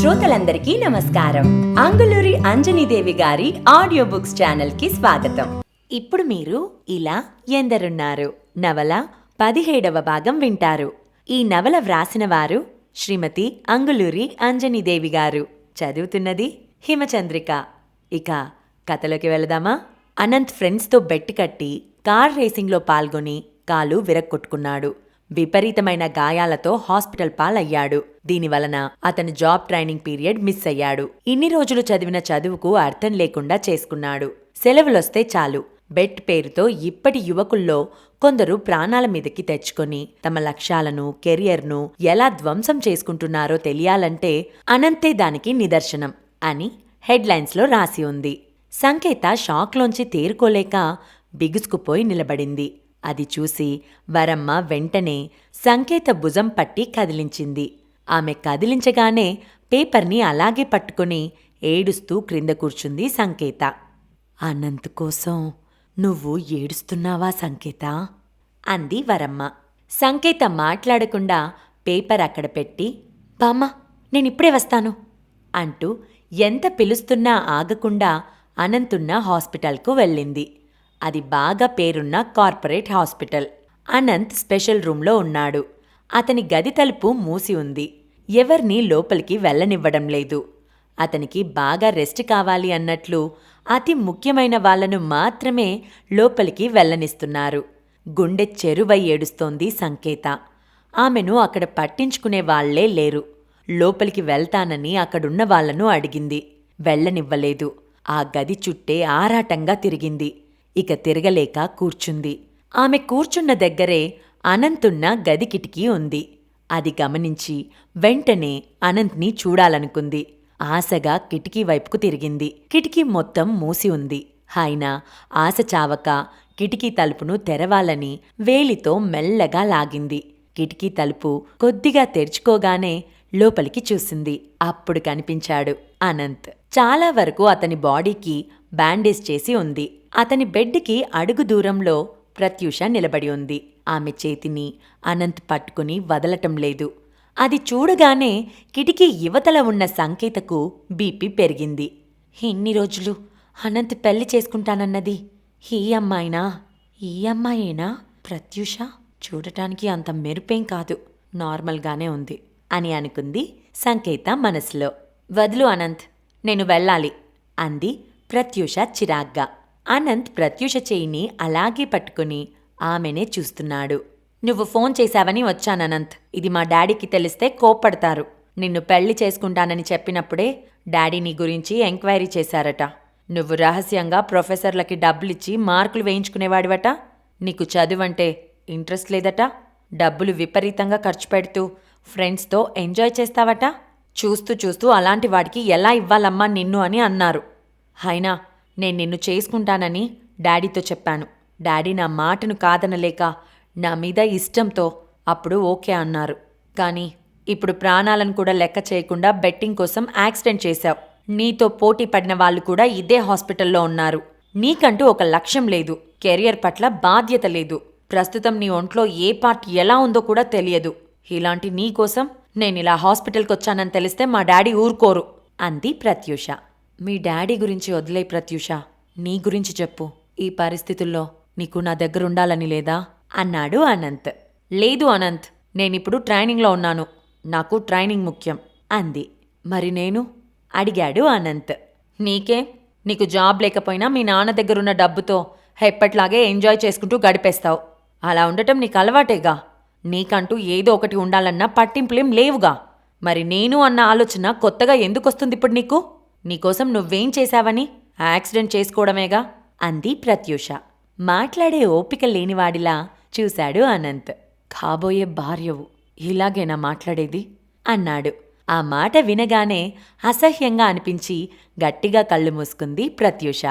శ్రోతలందరికీ నమస్కారం. అంగులూరి అంజనీదేవి గారి ఆడియో బుక్స్ ఛానల్కి స్వాగతం. ఇప్పుడు మీరు ఇలా ఎందరున్నారు. నవల పదిహేడవ భాగం వింటారు. ఈ నవల వ్రాసిన వారు శ్రీమతి అంగులూరి అంజనీదేవి గారు. చదువుతున్నది హిమచంద్రిక. ఇక కథలోకి వెళదామా? అనంత్ ఫ్రెండ్స్తో బెట్ కట్టి కార్ రేసింగ్లో పాల్గొని కాలు విరక్కొట్టుకున్నాడు. విపరీతమైన గాయాలతో హాస్పిటల్ పాలయ్యాడు. దీనివలన అతను జాబ్ ట్రైనింగ్ పీరియడ్ మిస్ అయ్యాడు. ఇన్ని రోజులు చదివిన చదువుకు అర్థం లేకుండా చేసుకున్నాడు. సెలవులొస్తే చాలు. బెట్ పేరుతో ఇప్పటి యువకుల్లో కొందరు ప్రాణాల మీదకి తెచ్చుకొని తమ లక్ష్యాలను కెరియర్ను ఎలా ధ్వంసం చేసుకుంటున్నారో తెలియాలంటే అనంతే దానికి నిదర్శనం అని హెడ్లైన్స్లో రాసి ఉంది. సంకేత షాక్లోంచి తేరుకోలేక బిగుసుకుపోయి నిలబడింది. అది చూసి వరమ్మ వెంటనే సంకేత భుజం పట్టి కదిలించింది. ఆమె కదిలించగానే పేపర్ని అలాగే పట్టుకుని ఏడుస్తూ క్రింద కూర్చుంది సంకేత. అనంత్ కోసం నువ్వు ఏడుస్తున్నావా సంకేత? అంది వరమ్మ. సంకేత మాట్లాడకుండా పేపర్ అక్కడ పెట్టి బామ్మ నేనిప్పుడే వస్తాను అంటూ ఎంత పిలుస్తున్నా ఆగకుండా అనంతున్న హాస్పిటల్కు వెళ్ళింది. అది బాగా పేరున్న కార్పొరేట్ హాస్పిటల్. అనంత్ స్పెషల్ రూంలో ఉన్నాడు. అతని గది తలుపు మూసి ఉంది. ఎవర్నీ లోపలికి వెళ్ళనివ్వడం లేదు. అతనికి బాగా రెస్ట్ కావాలి అన్నట్లు అతి ముఖ్యమైన వాళ్ళను మాత్రమే లోపలికి వెళ్ళనిస్తున్నారు. గుండె చెరువై ఏడుస్తోంది సంకేత. ఆమెను అక్కడ పట్టించుకునే వాళ్ళే లేరు. లోపలికి వెళ్తానని అక్కడున్న వాళ్ళను అడిగింది. వెళ్ళనివ్వలేదు. ఆ గది చుట్టే ఆరాటంగా తిరిగింది. ఇక తిరగలేక కూర్చుంది. ఆమె కూర్చున్న దగ్గరే అనంతున్న గది కిటికీ ఉంది. అది గమనించి వెంటనే అనంత్ని చూడాలనుకుంది. ఆశగా కిటికీ వైపుకు తిరిగింది. కిటికీ మొత్తం మూసి ఉంది. ఆయన ఆశ చావక కిటికీ తలుపును తెరవాలని వేలితో మెల్లగా లాగింది. కిటికీ తలుపు కొద్దిగా తెరుచుకోగానే లోపలికి చూసింది. అప్పుడు కనిపించాడు అనంత్. చాలా వరకు అతని బాడీకి బ్యాండేజ్ చేసి ఉంది. అతని బెడ్కి అడుగు దూరంలో ప్రత్యూష నిలబడి ఉంది. ఆమె చేతిని అనంత్ పట్టుకుని వదలటం లేదు. అది చూడగానే కిటికీ యువతల ఉన్న సంకేతకు బీపీ పెరిగింది. ఇన్ని రోజులు? అనంత్ పెళ్ళి చేసుకుంటానన్నది. ఈ అమ్మాయినా? ఈ అమ్మాయేనా? ప్రత్యూష చూడటానికి అంత మెరుపేం కాదు. నార్మల్గానే ఉంది అని అనుకుంది సంకేత మనసులో. వదులు అనంత్ నేను వెళ్ళాలి అంది ప్రత్యూష చిరాగ్గా. అనంత్ ప్రత్యూష చేయిని అలాగే పట్టుకుని ఆమెనే చూస్తున్నాడు. నువ్వు ఫోన్ చేశావని వచ్చాననంత్ ఇది మా డాడీకి తెలిస్తే కోప్పడతారు. నిన్ను పెళ్ళి చేసుకుంటానని చెప్పినప్పుడే డాడీ నీ గురించి ఎంక్వైరీ చేశారట. నువ్వు రహస్యంగా ప్రొఫెసర్లకి డబ్బులిచ్చి మార్కులు వేయించుకునేవాడివట? నీకు చదువంటే ఇంట్రెస్ట్ లేదట? డబ్బులు విపరీతంగా ఖర్చు పెడుతూ ఫ్రెండ్స్తో ఎంజాయ్ చేస్తావట? చూస్తూ చూస్తూ అలాంటి వాడికి ఎలా ఇవ్వాలమ్మా నిన్ను అని అన్నారు. అయినా నేను నిన్ను చేసుకుంటానని డాడీతో చెప్పాను. డాడీ నా మాటను కాదనలేక నా మీద ఇష్టంతో అప్పుడు ఓకే అన్నారు. కానీ ఇప్పుడు ప్రాణాలను కూడా లెక్క చేయకుండా బెట్టింగ్ కోసం యాక్సిడెంట్ చేశావు. నీతో పోటీ పడిన వాళ్ళు కూడా ఇదే హాస్పిటల్లో ఉన్నారు. నీకంటూ ఒక లక్ష్యం లేదు. కెరియర్ పట్ల బాధ్యత లేదు. ప్రస్తుతం నీ ఒంట్లో ఏ పార్ట్ ఎలా ఉందో కూడా తెలియదు. ఇలాంటి నీ కోసం నేనిలా హాస్పిటల్కి వచ్చానని తెలిస్తే మా డాడీ ఊరుకోరు అంది ప్రత్యూష. మీ డాడీ గురించి వదిలే ప్రత్యూష నీ గురించి చెప్పు. ఈ పరిస్థితుల్లో నీకు నా దగ్గర ఉండాలని లేదా? అన్నాడు అనంత్. లేదు అనంత్ నేనిప్పుడు ట్రైనింగ్లో ఉన్నాను. నాకు ట్రైనింగ్ ముఖ్యం అంది. మరి నేను? అడిగాడు అనంత్. నీకే? నీకు జాబ్ లేకపోయినా మీ నాన్న దగ్గరున్న డబ్బుతో ఎప్పట్లాగే ఎంజాయ్ చేసుకుంటూ గడిపేస్తావు. అలా ఉండటం నీకు అలవాటేగా? నీకంటూ ఏదో ఒకటి ఉండాలన్నా పట్టింపులేం లేవుగా? మరి నేను అన్న ఆలోచన కొత్తగా ఎందుకొస్తుంది ఇప్పుడు నీకు? నీకోసం నువ్వేం చేశావని? యాక్సిడెంట్ చేసుకోవడమేగా? అంది ప్రత్యూష. మాట్లాడే ఓపిక లేనివాడిలా చూశాడు అనంత్. కాబోయే భార్యవు ఇలాగేనా మాట్లాడేది? అన్నాడు. ఆ మాట వినగానే అసహ్యంగా అనిపించి గట్టిగా కళ్ళు మూసుకుంది ప్రత్యూష.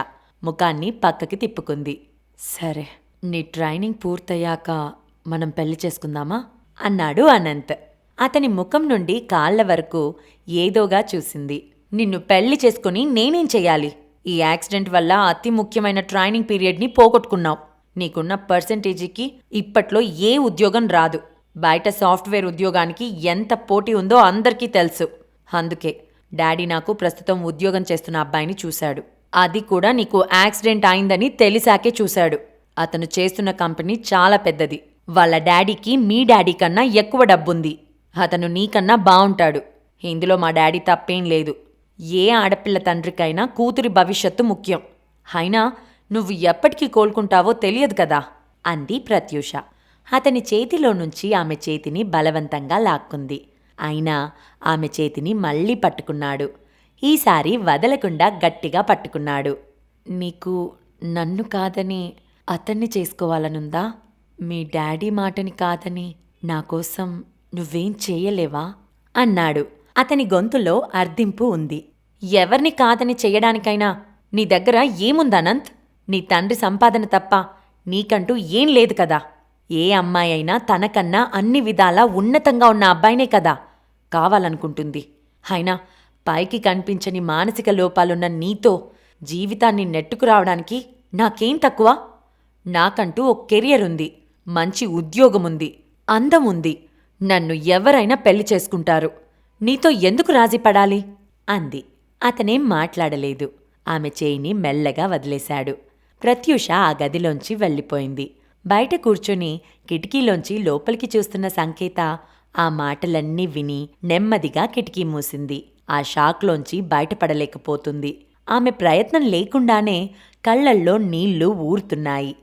ముఖాన్ని పక్కకి తిప్పుకుంది. సరే నీ ట్రైనింగ్ పూర్తయ్యాక మనం పెళ్ళి చేసుకుందామా? అన్నాడు అనంత్. అతని ముఖం నుండి కాళ్ళ వరకు ఏదోగా చూసింది. నిన్ను పెళ్ళి చేసుకుని నేనేం చెయ్యాలి? ఈ యాక్సిడెంట్ వల్ల అతి ముఖ్యమైన ట్రైనింగ్ పీరియడ్ని పోగొట్టుకున్నావు. నీకున్న పర్సెంటేజీకి ఇప్పట్లో ఏ ఉద్యోగం రాదు. బయట సాఫ్ట్వేర్ ఉద్యోగానికి ఎంత పోటీ ఉందో అందరికీ తెలుసు. అందుకే డాడీ నాకు ప్రస్తుతం ఉద్యోగం చేస్తున్న అబ్బాయిని చూశాడు. అది కూడా నీకు యాక్సిడెంట్ అయిందని తెలిసాకే చూశాడు. అతను చేస్తున్న కంపెనీ చాలా పెద్దది. వాళ్ళ డాడీకి మీ డాడీ కన్నా ఎక్కువ డబ్బుంది. అతను నీకన్నా బావుంటాడు. ఇందులో మా డాడీ తప్పేం లేదు. ఏ ఆడపిల్ల తండ్రికైనా కూతురి భవిష్యత్తు ముఖ్యం. అయినా నువ్వు ఎప్పటికీ కోలుకుంటావో తెలియదు కదా అంది ప్రత్యూష. అతని చేతిలో నుంచి ఆమె చేతిని బలవంతంగా లాక్కుంది. అయినా ఆమె చేతిని మళ్ళీ పట్టుకున్నాడు. ఈసారి వదలకుండా గట్టిగా పట్టుకున్నాడు. నీకు నన్ను కాదని అతన్ని చేసుకోవాలనుందా? మీ డాడీ మాటని కాదని నా కోసం నువ్వేం చేయలేవా? అన్నాడు. అతని గొంతులో అర్ధింపు ఉంది. ఎవర్ని కాదని చెయ్యడానికైనా నీ దగ్గర ఏముందనంత్ నీ తండ్రి సంపాదన తప్ప నీకంటూ ఏం లేదు కదా. ఏ అమ్మాయి అయినా తనకన్నా అన్ని విధాలా ఉన్నతంగా ఉన్న అబ్బాయినే కదా కావాలనుకుంటుంది. అయినా పైకి కనిపించని మానసిక లోపాలున్న నీతో జీవితాన్ని నెట్టుకురావడానికి నాకేం తక్కువ? నాకంటూ ఒక కెరియర్ ఉంది మంచి ఉద్యోగముంది అందం ఉంది నన్ను ఎవరైనా పెళ్ళి చేసుకుంటారు. నీతో ఎందుకు రాజీ పడాలి? అంది. అతనేం మాట్లాడలేదు. ఆమె చేయిని మెల్లగా వదిలేశాడు. ప్రత్యూష ఆ గదిలోంచి వెళ్ళిపోయింది. బయట కూర్చొని కిటికీలోంచి లోపలికి చూస్తున్న సంకేత ఆ మాటలన్నీ విని నెమ్మదిగా కిటికీ మూసింది. ఆ షాక్లోంచి బయటపడలేకపోతుంది. ఆమె ప్రయత్నం లేకుండానే కళ్ళల్లో నీళ్ళు ఊరుతున్నాయి.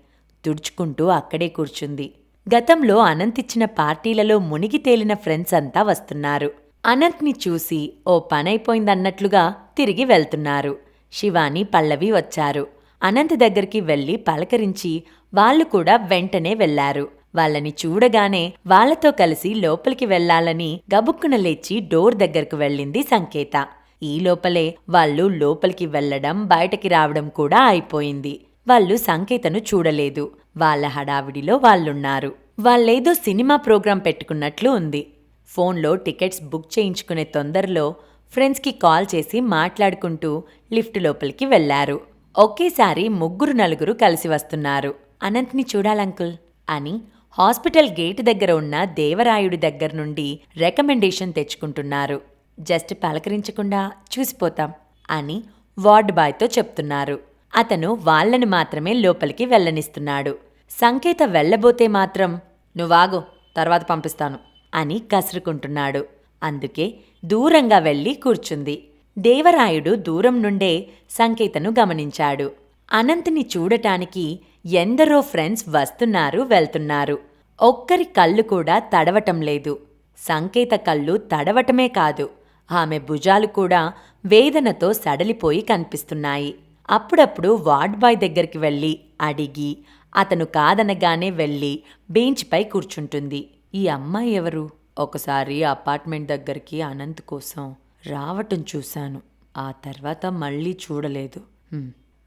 తుడుచుకుంటూ అక్కడే కూర్చుంది. గతంలో అనంతిచ్చిన పార్టీలలో మునిగి తేలిన ఫ్రెండ్స్ అంతా వస్తున్నారు. అనంత్ని చూసి ఓ పనైపోయిందన్నట్లుగా తిరిగి వెళ్తున్నారు. శివాని పల్లవి వచ్చారు. అనంత్ దగ్గరికి వెళ్ళి పలకరించి వాళ్ళు కూడా వెంటనే వెళ్ళారు వాళ్ళని చూడగానే వాళ్ళతో కలిసి లోపలికి వెళ్ళాలని గబుక్కున లేచి డోర్ దగ్గరకు వెళ్ళింది సంకేత. ఈ లోపలే వాళ్ళు లోపలికి వెళ్ళడం బయటకి రావడం కూడా అయిపోయింది. వాళ్ళు సంకేతను చూడలేదు. వాళ్ళ హడావిడిలో వాళ్ళున్నారు. వాళ్ళేదో సినిమా ప్రోగ్రాం పెట్టుకున్నట్లు ఉంది. ఫోన్లో టికెట్స్ బుక్ చేయించుకునే తొందరలో ఫ్రెండ్స్కి కాల్ చేసి మాట్లాడుకుంటూ లిఫ్ట్ లోపలికి వెళ్ళారు ఒకేసారి ముగ్గురు నలుగురు కలిసి వస్తున్నారు. అనంత్ని చూడాలంకుల్ అని హాస్పిటల్ గేటు దగ్గర ఉన్న దేవరాయుడి దగ్గర నుండి రికమెండేషన్ తెచ్చుకుంటున్నారు. జస్ట్ పలకరించకుండా చూసిపోతాం అని వార్డ్ బాయ్తో చెప్తున్నారు. అతను వాళ్ళని మాత్రమే లోపలికి వెళ్ళనిస్తున్నాడు. సంకేత వెళ్ళబోతే మాత్రం నువ్వాగు తర్వాత పంపిస్తాను. అని కసురుకుంటున్నాడు. అందుకే దూరంగా వెళ్ళి కూర్చుంది. దేవరాయుడు దూరం నుండే సంకేతను గమనించాడు. అనంత్ని చూడటానికి ఎందరో ఫ్రెండ్స్ వస్తున్నారు వెళ్తున్నారు. ఒక్కరి కళ్ళు కూడా తడవటం లేదు. సంకేత కళ్ళు తడవటమే కాదు ఆమె భుజాలు కూడా వేదనతో సడలిపోయి కనిపిస్తున్నాయి. అప్పుడప్పుడు వార్డ్ బాయ్ దగ్గరికి వెళ్ళి అడిగి అతను కాదనగానే వెళ్ళి బెంచ్పై కూర్చుంటుంది. ఈ అమ్మాయి ఎవరు? ఒకసారి అపార్ట్మెంట్ దగ్గరికి అనంత్ కోసం రావటం చూశాను. ఆ తర్వాత మళ్ళీ చూడలేదు.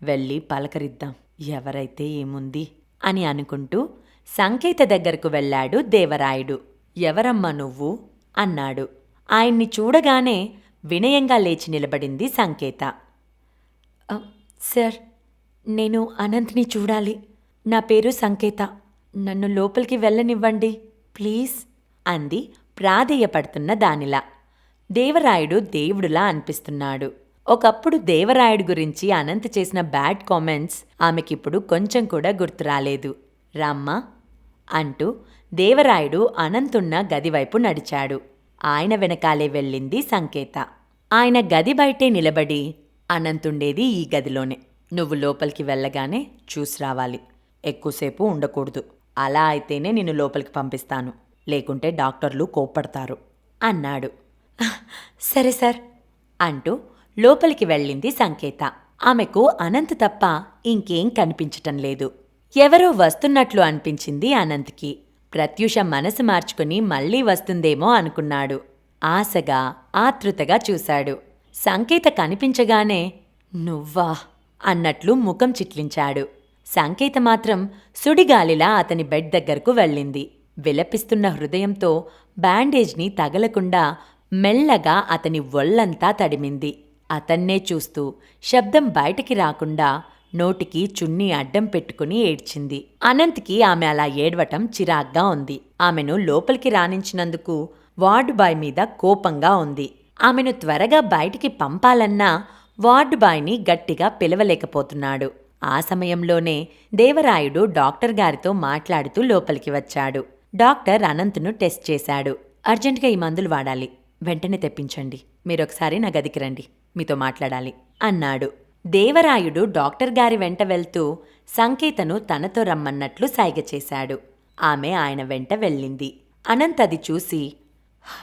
వెళ్ళి పలకరిద్దాం. ఎవరైతే ఏముంది? అని అనుకుంటూ సంకేత దగ్గరకు వెళ్ళాడు దేవరాయుడు. ఎవరమ్మా నువ్వు? అన్నాడు. ఆయన్ని చూడగానే వినయంగా లేచి నిలబడింది సంకేత. సార్ నేను అనంత్ని చూడాలి. నా పేరు సంకేత. నన్ను లోపలికి వెళ్ళనివ్వండి. ప్లీజ్ అంది ప్రాధేయపడుతున్న దానిలా. దేవరాయుడు దేవుడులా అనిపిస్తున్నాడు. ఒకప్పుడు దేవరాయుడు గురించి అనంత్ చేసిన బ్యాడ్ కామెంట్స్ ఆమెకిప్పుడు కొంచెం కూడా గుర్తురాలేదు రామ్మా అంటూ దేవరాయుడు అనంతున్న గదివైపు నడిచాడు. ఆయన వెనకాలే వెళ్ళింది సంకేత. ఆయన గది బయటే నిలబడి అనంతుండేది ఈ గదిలోనే. నువ్వు లోపలికి వెళ్ళగానే చూసి రావాలి. ఎక్కువసేపు ఉండకూడదు. అలా అయితేనే నిన్ను లోపలికి పంపిస్తాను. లేకుంటే డాక్టర్లు కోప్పడతారు. అన్నాడు. సరే సార్ అంటూ లోపలికి వెళ్ళింది సంకేత. ఆమెకు అనంత్ తప్ప ఇంకేం కనిపించటం లేదు. ఎవరో వస్తున్నట్లు అనిపించింది అనంత్కి. ప్రత్యూష మనసు మార్చుకుని మళ్ళీ వస్తుందేమో అనుకున్నాడు. ఆశగా ఆతృతగా చూశాడు. సంకేత కనిపించగానే నువ్వా? అన్నట్లు ముఖం చిట్లించాడు. సంకేత మాత్రం సుడిగాలిలా అతని బెడ్ దగ్గరకు వెళ్ళింది. విలపిస్తున్న హృదయంతో బ్యాండేజ్ని తగలకుండా మెల్లగా అతని ఒళ్ళంతా తడిమింది. అతన్నే చూస్తూ శబ్దం బయటికి రాకుండా నోటికి చున్నీ అడ్డం పెట్టుకుని ఏడ్చింది. అనంత్కి ఆమె అలా ఏడవటం చిరాగ్గా ఉంది. ఆమెను లోపలికి రాణించినందుకు వార్డు బాయ్ మీద కోపంగా ఉంది. ఆమెను త్వరగా బయటికి పంపాలన్నా వార్డు బాయ్ని గట్టిగా పిలవలేకపోతున్నాడు. ఆ సమయంలోనే దేవరాయుడు డాక్టర్ గారితో మాట్లాడుతూ లోపలికి వచ్చాడు. డాక్టర్ అనంత్ను టెస్ట్ చేశాడు. అర్జెంటుగా ఈ మందులు వాడాలి. వెంటనే తెప్పించండి. మీరొకసారి నా గదికి రండి. మీతో మాట్లాడాలి అన్నాడు. దేవరాయుడు డాక్టర్ గారి వెంట వెళ్తూ సంకేతను తనతో రమ్మన్నట్లు సైగ చేశాడు. ఆమె ఆయన వెంట వెళ్ళింది. అనంత్ అది చూసి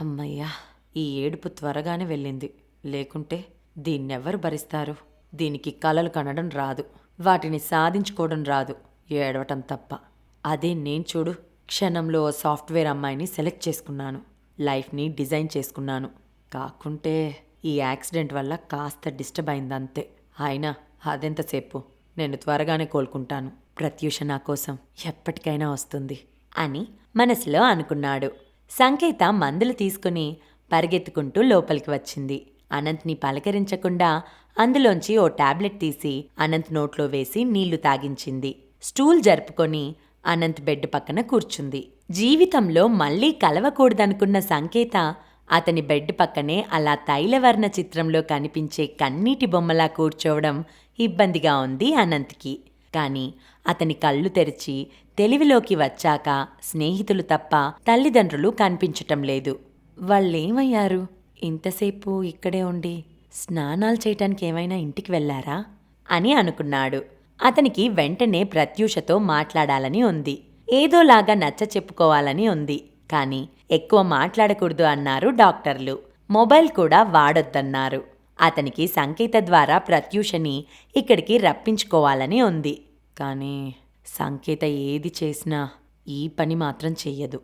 అమ్మయ్యా ఈ ఏడుపు త్వరగానే వెళ్ళింది. లేకుంటే దీన్నెవరు భరిస్తారు? దీనికి కలలు కనడం రాదు. వాటిని సాధించుకోవడం రాదు. ఏడవటం తప్ప. అదే నేను చూడు క్షణంలో సాఫ్ట్వేర్ అమ్మాయిని సెలెక్ట్ చేసుకున్నాను. లైఫ్ని డిజైన్ చేసుకున్నాను. కాకుంటే ఈ యాక్సిడెంట్ వల్ల కాస్త డిస్టర్బ్ అయిందంతే. అయినా అదెంతసేపు? నేను త్వరగానే కోలుకుంటాను. ప్రత్యూష నా కోసం ఎప్పటికైనా వస్తుంది అని మనసులో అనుకున్నాడు. సంకేత మందులు తీసుకుని పరిగెత్తుకుంటూ లోపలికి వచ్చింది. అనంత్ని పలకరించకుండా అందులోంచి ఓ టాబ్లెట్ తీసి అనంత్ నోట్లో వేసి నీళ్ళు తాగించింది. స్టూల్ జరుపుకొని అనంత్ బెడ్ పక్కన కూర్చుంది. జీవితంలో మళ్ళీ కలవకూడదనుకున్న సంకేత అతని బెడ్ పక్కనే అలా తైలవర్ణ చిత్రంలో కనిపించే కన్నీటి బొమ్మలా కూర్చోవడం ఇబ్బందిగా ఉంది అనంత్కి. కానీ అతని కళ్ళు తెరిచి తెలివిలోకి వచ్చాక స్నేహితులు తప్ప తల్లిదండ్రులు కనిపించటం లేదు. వాళ్ళేమయ్యారు? ఇంతసేపు ఇక్కడే ఉండి స్నానాలు చేయటానికి ఏమైనా ఇంటికి వెళ్ళారా? అని అనుకున్నాడు. అతనికి వెంటనే ప్రత్యూషతో మాట్లాడాలని ఉంది. ఏదోలాగా నచ్చ చెప్పుకోవాలని ఉంది. కానీ ఎక్కువ మాట్లాడకూడదు అన్నారు డాక్టర్లు. మొబైల్ కూడా వాడొద్దన్నారు. అతనికి సంకేత ద్వారా ప్రత్యూషని ఇక్కడికి రప్పించుకోవాలని ఉంది. కానీ సంకేత ఏది చేసినా ఈ పని మాత్రం చెయ్యదు.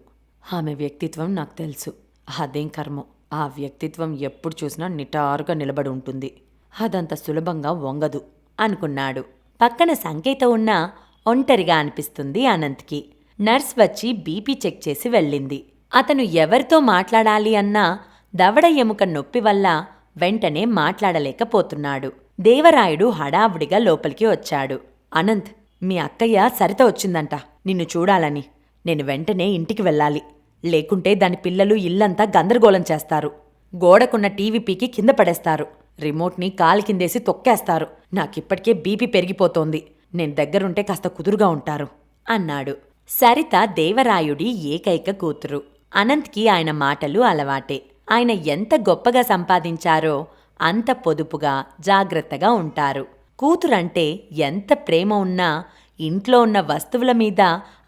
ఆమె వ్యక్తిత్వం నాకు తెలుసు. అదేం కర్మో? ఆ వ్యక్తిత్వం ఎప్పుడు చూసినా నిటారుగా నిలబడి ఉంటుంది. అదంత సులభంగా వంగదు అనుకున్నాడు. పక్కన సంకేత ఉన్నా ఒంటరిగా అనిపిస్తుంది అనంత్కి. నర్స్ వచ్చి బీపీ చెక్ చేసి వెళ్ళింది. అతను ఎవరితో మాట్లాడాలి అన్నా దవడ ఎముక నొప్పి వల్ల వెంటనే మాట్లాడలేకపోతున్నాడు. దేవరాయుడు హడావుడిగా లోపలికి వచ్చాడు. అనంత్ మీ అక్కయ్య సరిత వచ్చిందంట. నిన్ను చూడాలని. నేను వెంటనే ఇంటికి వెళ్ళాలి. లేకుంటే దాని పిల్లలు ఇల్లంతా గందరగోళం చేస్తారు. గోడకున్న టీవీ పీకి కింద పడేస్తారు. రిమోట్ని కాలు కిందేసి తొక్కేస్తారు. నాకిప్పటికే బీపీ పెరిగిపోతోంది. నేను దగ్గరుంటే కాస్త కుదురుగా ఉంటారు అన్నాడు. సరిత దేవరాయుడి ఏకైక కూతురు. అనంత్కి ఆయన మాటలు అలవాటే. ఆయన ఎంత గొప్పగా సంపాదించారో అంత పొదుపుగా జాగ్రత్తగా ఉంటారు. కూతురంటే ఎంత ప్రేమ ఉన్నా ఇంట్లో ఉన్న వస్తువుల మీద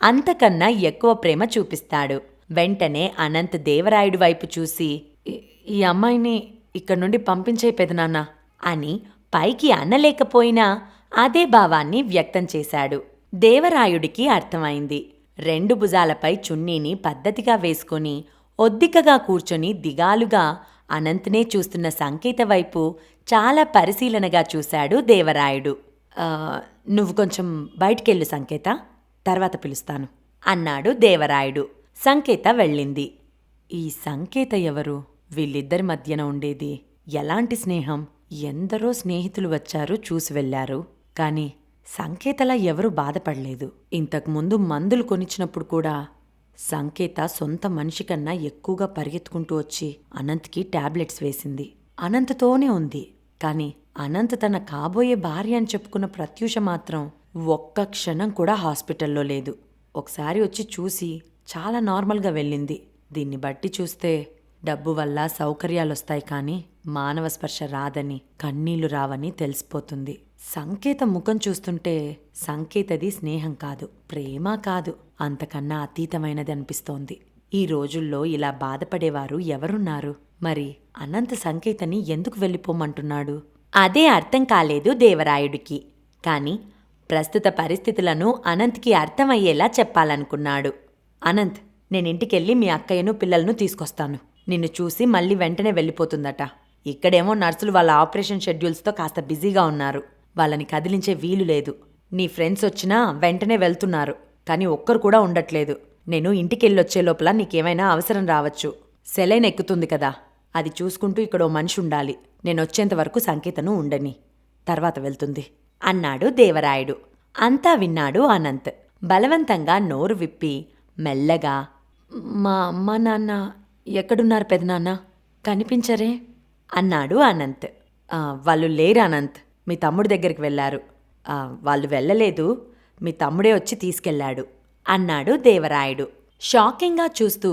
అంతకన్నా ఎక్కువ ప్రేమ చూపిస్తాడు. వెంటనే అనంత్ దేవరాయుడి వైపు చూసి "ఈ- అమ్మాయిని ఇక్కడి నుండి పంపించే పెదనాన్న అని పైకి అనలేకపోయినా అదే భావాన్ని వ్యక్తం చేశాడు. దేవరాయుడికి అర్థమైంది. రెండు భుజాలపై చున్నీని పద్ధతిగా వేసుకొని ఒద్దికగా కూర్చొని దిగాలుగా అనంత్నే చూస్తున్న సంకేత వైపు చాలా పరిశీలనగా చూశాడు దేవరాయుడు. నువ్వు కొంచెం బయటికెళ్ళు సంకేత తర్వాత పిలుస్తాను అన్నాడు దేవరాయుడు. సంకేత వెళ్ళింది. ఈ సంకేత ఎవరు? వీళ్ళిద్దరి మధ్యన ఉండేది ఎలాంటి స్నేహం? ఎందరో స్నేహితులు వచ్చారు చూసి వెళ్ళారు కాని సంకేతలా ఎవరూ బాధపడలేదు. ఇంతకుముందు మందులు కొనిచ్చినప్పుడు కూడా సంకేత సొంత మనిషి కన్నా ఎక్కువగా పరిగెత్తుకుంటూ వచ్చి అనంత్కి టాబ్లెట్స్ వేసింది. అనంతతోనే ఉంది. కాని అనంత్ తన కాబోయే భార్య అని చెప్పుకున్న ప్రత్యూష మాత్రం ఒక్క క్షణం కూడా హాస్పిటల్లో లేదు. ఒకసారి వచ్చి చూసి చాలా నార్మల్గా వెళ్ళింది. దీన్ని బట్టి చూస్తే డబ్బు వల్ల సౌకర్యాలొస్తాయి కానీ మానవ స్పర్శ రాదని కన్నీళ్ళు రావని తెలిసిపోతుంది. సంకేత ముఖం చూస్తుంటే సంకేతది స్నేహం కాదు ప్రేమ కాదు. అంతకన్నా అతీతమైనది అనిపిస్తోంది. ఈ రోజుల్లో ఇలా బాధపడేవారు ఎవరున్నారు? మరి అనంత సంకేతని ఎందుకు వెళ్ళిపోమంటున్నాడు? అదే అర్థం కాలేదు దేవరాయుడికి. కాని ప్రస్తుత పరిస్థితులను అనంత్కి అర్థమయ్యేలా చెప్పాలనుకున్నాడు. అనంత్ నేను ఇంటికెళ్ళి మీ అక్కయ్యను పిల్లలను తీసుకొస్తాను. నిన్ను చూసి మళ్ళీ వెంటనే వెళ్ళిపోతుందట. ఇక్కడేమో నర్సులు వాళ్ళ ఆపరేషన్ షెడ్యూల్స్తో కాస్త బిజీగా ఉన్నారు. వాళ్ళని కదిలించే వీలు లేదు. నీ ఫ్రెండ్స్ వచ్చినా వెంటనే వెళ్తున్నారు. కానీ ఒక్కరు కూడా ఉండట్లేదు. నేను ఇంటికెళ్ళొచ్చే లోపల నీకేమైనా అవసరం రావచ్చు. సెలైన్ ఎక్కుతుంది కదా. అది చూసుకుంటూ ఇక్కడ ఓ మనిషి ఉండాలి. నేను వరకు సంకేతను ఉండని. తర్వాత వెళ్తుంది. అన్నాడు దేవరాయుడు. అంతా విన్నాడు అనంత్ బలవంతంగా నోరు విప్పి మెల్లగా మా అమ్మ నాన్న ఎక్కడున్నారు పెదనాన్న? కనిపించరే? అన్నాడు అనంత్. వాళ్ళు లేరు అనంత్. మీ తమ్ముడి దగ్గరికి వెళ్ళారు. వాళ్ళు వెళ్ళలేదు. మీ తమ్ముడే వచ్చి తీసుకెళ్ళాడు అన్నాడు దేవరాయుడు. షాకింగ్గా చూస్తూ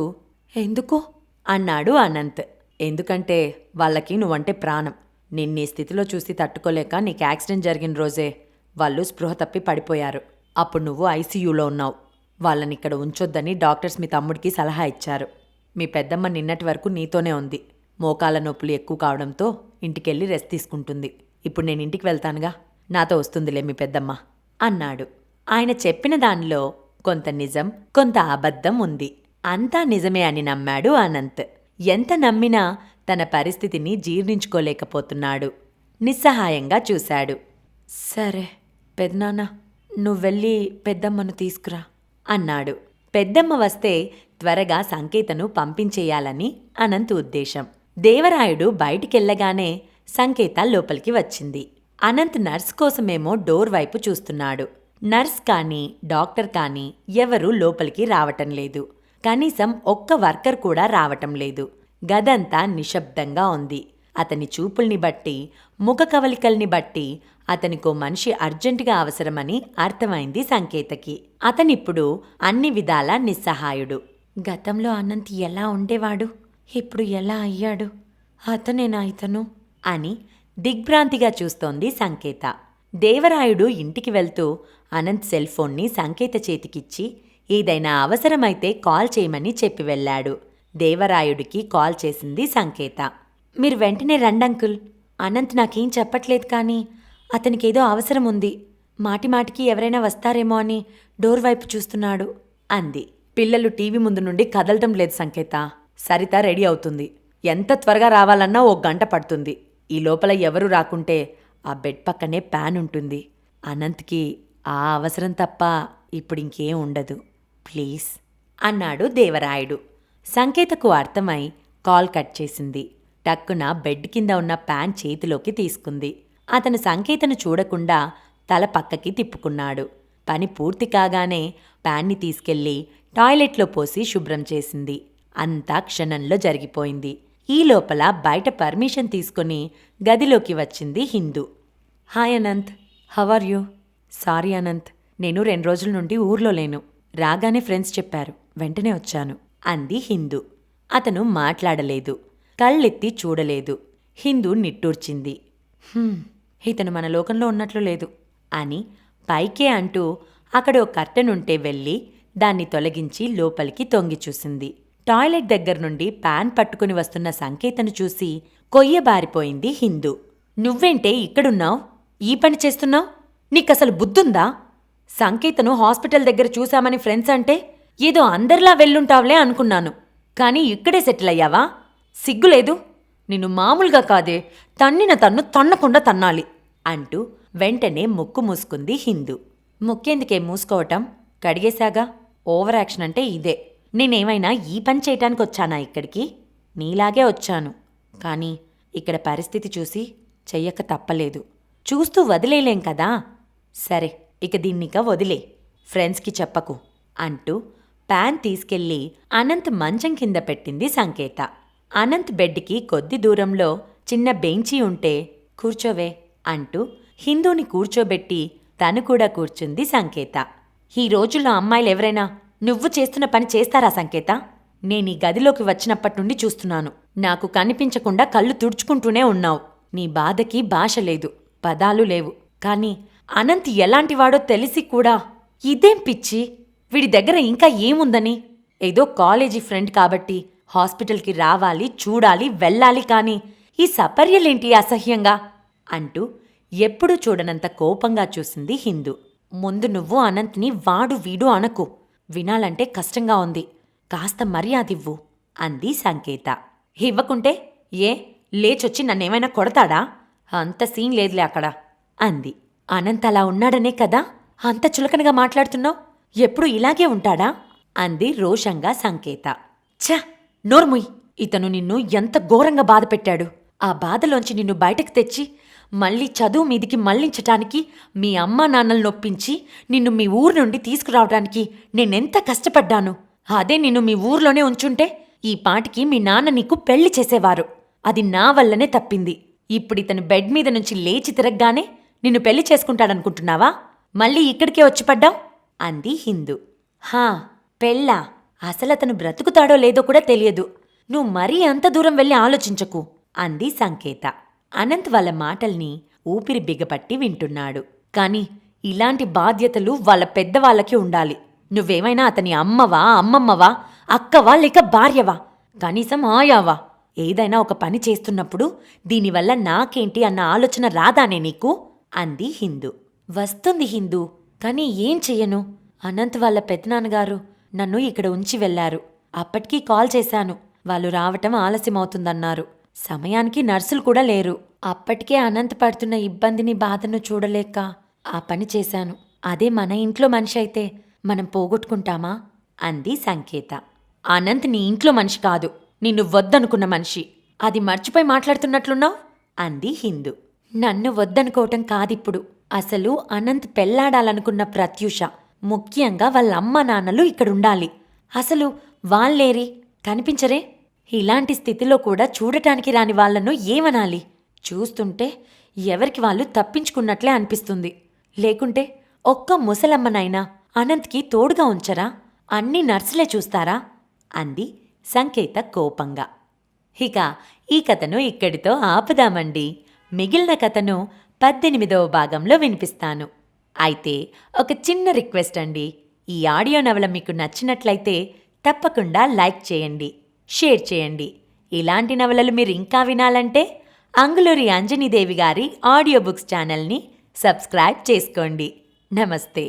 ఎందుకు? అన్నాడు అనంత్. ఎందుకంటే వాళ్ళకి నువ్వంటే ప్రాణం. నిన్నీ స్థితిలో చూసి తట్టుకోలేక నీకు యాక్సిడెంట్ జరిగిన రోజే వాళ్ళు స్పృహ తప్పి పడిపోయారు. అప్పుడు నువ్వు ఐసీయూలో ఉన్నావు. వాళ్ళని ఇక్కడ ఉంచొద్దని డాక్టర్స్ మీ తమ్ముడికి సలహా ఇచ్చారు. మీ పెద్దమ్మ నిన్నటి వరకు నీతోనే ఉంది. మోకాల నొప్పులు ఎక్కువ కావడంతో ఇంటికెళ్ళి రెస్ట్ తీసుకుంటుంది. ఇప్పుడు నేను ఇంటికి వెళ్తానుగా. నాతో వస్తుందిలే మీ పెద్దమ్మ అన్నాడు. ఆయన చెప్పిన దానిలో కొంత నిజం కొంత అబద్ధం ఉంది. అంతా నిజమే అని నమ్మాడు అనంత్. ఎంత నమ్మినా తన పరిస్థితిని జీర్ణించుకోలేకపోతున్నాడు. నిస్సహాయంగా చూశాడు. సరే పెద్దనాన్న నువ్వెళ్ళి పెద్దమ్మను తీసుకురా. అన్నాడు. పెద్దమ్మ వస్తే త్వరగా సంకేతను పంపించేయాలని అనంత్ ఉద్దేశం. దేవరాయుడు బయటికెళ్ళగానే సంకేత లోపలికి వచ్చింది. అనంత్ నర్స్ కోసమేమో డోర్ వైపు చూస్తున్నాడు. నర్స్ కానీ డాక్టర్ కానీ ఎవరూ లోపలికి రావటం లేదు. కనీసం ఒక్క వర్కర్ కూడా రావటం లేదు. గదంతా నిశ్శబ్దంగా ఉంది. అతని చూపుల్ని బట్టి ముఖ కవలికల్ని బట్టి అతనికో మనిషి అర్జెంటుగా అవసరమని అర్థమైంది సంకేతకి. అతనిప్పుడు అన్ని విధాలా నిస్సహాయుడు. గతంలో అనంత్ ఎలా ఉండేవాడు? ఇప్పుడు ఎలా అయ్యాడు? అతనేనా ఇతను? అని దిగ్భ్రాంతిగా చూస్తోంది సంకేత. దేవరాయుడు ఇంటికి వెళ్తూ అనంత్ సెల్ ఫోన్ని సంకేత చేతికిచ్చి ఏదైనా అవసరమైతే కాల్ చేయమని చెప్పి వెళ్ళాడు. దేవరాయుడికి కాల్ చేసింది సంకేత. మీరు వెంటనే రండంకుల్. అనంత్ నాకేం చెప్పట్లేదు కానీ అతనికేదో అవసరం ఉంది మాటి మాటికి ఎవరైనా వస్తారేమో అని డోర్ వైపు చూస్తున్నాడు అంది. పిల్లలు టీవీ ముందు నుండి కదలటం లేదు సంకేత. సరిత రెడీ అవుతుంది. ఎంత త్వరగా రావాలన్నా ఓ గంట పడుతుంది. ఈ లోపల ఎవరు రాకుంటే ఆ బెడ్ పక్కనే ప్యాన్ ఉంటుంది. అనంత్కి ఆ అవసరం తప్ప ఇప్పుడు ఇంకేం ఉండదు. ప్లీజ్ అన్నాడు దేవరాయుడు. సంకేతకు అర్థమై కాల్ కట్ చేసింది. టక్కున బెడ్ కింద ఉన్న ప్యాన్ చేతిలోకి తీసుకుంది. అతను సంకేతను చూడకుండా తల పక్కకి తిప్పుకున్నాడు. పని పూర్తి కాగానే ప్యాన్ని తీసుకెళ్ళి టాయిలెట్లో పోసి శుభ్రం చేసింది. అంతా క్షణంలో జరిగిపోయింది. ఈ లోపల బయట పర్మిషన్ తీసుకుని గదిలోకి వచ్చింది Hindu. Hi Anant how are you? Sorry Anant నేను రెండు రోజుల నుండి ఊర్లో లేను. రాగానే ఫ్రెండ్స్ చెప్పారు. వెంటనే వచ్చాను అంది హిందూ. అతను మాట్లాడలేదు. కళ్ళెత్తి చూడలేదు. హిందూ నిట్టూర్చింది. ఇతను మన లోకంలో ఉన్నట్లు లేదు అని పైకే అంటూ అక్కడ ఒక కర్టెన్ ఉంటే వెళ్ళి దాన్ని తొలగించి లోపలికి తొంగి చూసింది. టాయిలెట్ దగ్గర నుండి ప్యాన్ పట్టుకుని వస్తున్న సంకేతను చూసి కొయ్యబారిపోయింది హిందూ. నువ్వేంటే ఇక్కడున్నావు? ఈ పని చేస్తున్నావు? నీకసలు బుద్ధుందా? సంకేతను హాస్పిటల్ దగ్గర చూశామని ఫ్రెండ్స్ అంటే ఏదో అందరిలా వెళ్ళుంటావులే అనుకున్నాను. కానీ ఇక్కడే సెటిల్ అయ్యావా? సిగ్గులేదు? నిన్ను మామూలుగా కాదే తన్నిన తన్ను తన్నకుండా తన్నాలి. అంటూ వెంటనే ముక్కు మూసుకుంది హిందూ. ముక్కెందుకే మూసుకోవటం? కడిగేశాగా ఓవర్ యాక్షన్ అంటే ఇదే. నేనేమైనా ఈ పని చేయటానికి వచ్చానా ఇక్కడికి? నీలాగే వచ్చాను. కానీ ఇక్కడ పరిస్థితి చూసి చెయ్యక తప్పలేదు. చూస్తూ వదిలేలేం కదా? సరే ఇక దీన్నిక వదిలే. ఫ్రెండ్స్కి చెప్పకు అంటూ ప్యాన్ తీసుకెళ్ళి అనంత్ మంచం కింద పెట్టింది సంకేత. అనంత్ బెడ్కి కొద్ది దూరంలో చిన్న బెంచీ ఉంటే కూర్చోవే. అంటూ హిందూని కూర్చోబెట్టి తను కూడా కూర్చుంది సంకేత. ఈ రోజుల్లో అమ్మాయిలు ఎవరైనా నువ్వు చేస్తున్న పని చేస్తారా సంకేత? నేను ఈ గదిలోకి వచ్చినప్పటి నుండి చూస్తున్నాను. నాకు కనిపించకుండా కళ్ళు తుడుచుకుంటూనే ఉన్నావు. నీ బాధకి భాష లేదు. పదాలు లేవు. కానీ అనంత్ ఎలాంటివాడో తెలిసి కూడా ఇదేం పిచ్చి? వీడి దగ్గర ఇంకా ఏముందని? ఏదో కాలేజీ ఫ్రెండ్ కాబట్టి హాస్పిటల్కి రావాలి చూడాలి వెళ్ళాలి కానీ ఈ సపర్యలేంటి అసహ్యంగా? అంటూ ఎప్పుడూ చూడనంత కోపంగా చూసింది హిందూ. ముందు నువ్వు అనంత్ని వాడు వీడు అనకు. వినాలంటే కష్టంగా ఉంది. కాస్త మర్యాదివ్వు అంది సంకేత. ఇవ్వకుంటే ఏ? లేచొచ్చి నన్నేమైనా కొడతాడా? అంత సీన్ లేదులే అక్కడ అంది. అనంత్ అలా ఉన్నాడనే కదా? అంత చులకనగా మాట్లాడుతున్నావు? ఎప్పుడు ఇలాగే ఉంటాడా? అంది రోషంగా సంకేత. ఛ! నోర్ముయ్! ఇతను నిన్ను ఎంత ఘోరంగా బాధపెట్టాడు. ఆ బాధలోంచి నిన్ను బయటకు తెచ్చి మళ్ళీ చదువు మీదికి మళ్ళించటానికి మీ అమ్మ నాన్నలు నొప్పించి నిన్ను మీ ఊరు నుండి తీసుకురావడానికి నేనెంత కష్టపడ్డాను. అదే నిన్ను మీ ఊర్లోనే ఉంచుంటే ఈ పాటికి మీ నాన్న నీకు పెళ్ళి చేసేవారు. అది నా వల్లనే తప్పింది. ఇప్పుడు ఇతను బెడ్ మీద నుంచి లేచి తిరగగానే నిన్ను పెళ్ళి చేసుకుంటాడనుకుంటున్నావా? మళ్ళీ ఇక్కడికే వచ్చి పడ్డావు? అంది హిందూ. హా పెళ్ళా? అసలతను బ్రతుకుతాడో లేదో కూడా తెలియదు. నువ్వు మరీ అంత దూరం వెళ్ళి ఆలోచించకు అంది సంకేత. అనంత్ వాళ్ళ మాటల్ని ఊపిరి బిగపట్టి వింటున్నాడు. కాని ఇలాంటి బాధ్యతలు వాళ్ళ పెద్దవాళ్ళకి ఉండాలి. నువ్వేమైనా అతని అమ్మవా అమ్మమ్మవా అక్కవా లేక భార్యవా? కనీసం ఆయావా? ఏదైనా ఒక పని చేస్తున్నప్పుడు దీనివల్ల నాకేంటి అన్న ఆలోచన రాదానే నీకు? అంది హిందూ. వస్తుంది హిందూ కానీ ఏం చెయ్యను? అనంత్ వాళ్ళ పెద్దనాన్నగారు నన్ను ఇక్కడ ఉంచి వెళ్ళారు అప్పటికీ కాల్ చేశాను. వాళ్ళు రావటం ఆలస్యమవుతుందన్నారు. సమయానికి నర్సులు కూడా లేరు. అప్పటికే అనంత్ పడుతున్న ఇబ్బందిని బాధను చూడలేక ఆ పని చేశాను. అదే మన ఇంట్లో మనిషి అయితే మనం పోగొట్టుకుంటామా? అంది సంకేత. అనంత్ నీ ఇంట్లో మనిషి కాదు. నిన్ను వద్దనుకున్న మనిషి. అది మర్చిపోయి మాట్లాడుతున్నట్లున్నావు? అంది హిందూ. నన్ను వద్దనుకోవటం కాదిప్పుడు. అసలు అనంత్ పెళ్ళాడాలనుకున్న ప్రత్యూష ముఖ్యంగా వాళ్ళ అమ్మ నాన్నలు ఇక్కడుండాలి. అసలు వాళ్ళేరి? కనిపించరే? ఇలాంటి స్థితిలో కూడా చూడటానికి రాని వాళ్ళను ఏమనాలి? చూస్తుంటే ఎవరికి వాళ్ళు తప్పించుకున్నట్లే అనిపిస్తుంది. లేకుంటే ఒక్క ముసలమ్మనైనా అనంత్కి తోడుగా ఉంచరా? అన్ని నర్సులే చూస్తారా? అంది సంకేత కోపంగా. ఇక ఈ కథను ఇక్కడితో ఆపుదామండి. మిగిలిన కథను పద్దెనిమిదవ భాగంలో వినిపిస్తాను. అయితే ఒక చిన్న రిక్వెస్ట్ అండి. ఈ ఆడియో నవల మీకు నచ్చినట్లయితే తప్పకుండా లైక్ చేయండి. షేర్ చేయండి. ఇలాంటి నవలలు మీరు ఇంకా వినాలంటే అంగులూరి అంజనీదేవి గారి ఆడియో బుక్స్ ఛానల్ని సబ్స్క్రైబ్ చేసుకోండి. నమస్తే.